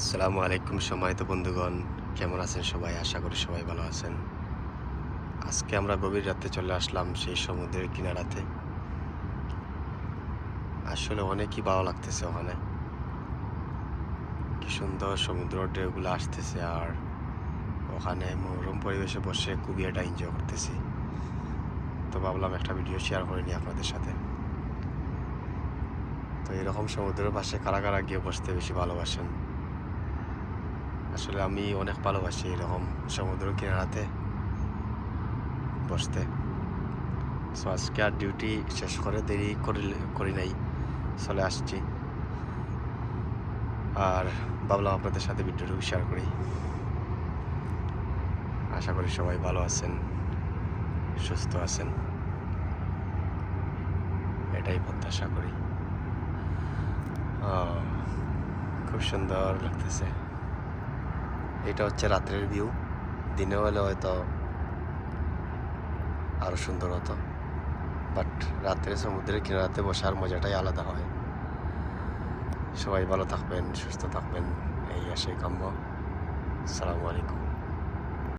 আসসালামু আলাইকুম সময়ত বন্ধুগণ। কেমন আছেন সবাই? আশা করি সবাই ভালো আছেন। আজকে আমরা গভীর রাতে চলে আসলাম সেই সমুদ্রের কিনারাতে। আসলে অনেকই ভালো লাগতেছে ওখানে। কি সুন্দর সমুদ্র ঢেউগুলো আসতেছে আর ওখানে মনোরম পরিবেশে বসে খুবই এটা এনজয় করতেছি। তো ভাবলাম একটা ভিডিও শেয়ার করে নিই আপনাদের সাথে। তো এরকম সমুদ্রের পাশে কারা কারা গিয়ে বসতে বেশি ভালোবাসেন? আসলে আমি অনেক ভালোবাসি এরকম সমুদ্র কিনারাতে বসতে। সো আজকে আর ডিউটি শেষ করে দেরি করি করি নাই, চলে আসছি। আর ভাবলাম আপনাদের সাথে ভিডিওটুকু শেয়ার করি। আশা করি সবাই ভালো আছেন, সুস্থ আছেন। এটাই প্রত্যাশা করি। খুব সুন্দর লাগতেছে। এটা হচ্ছে রাত্রের ভিউ। দিনে হলে হয়তো আরও সুন্দর হতো। বাট রাত্রে সমুদ্রের কিনারাতে বসার মজাটাই আলাদা হয়। সবাই ভালো থাকবেন, সুস্থ থাকবেন। এই আসে কাম্য। আসসালামু আলাইকুম।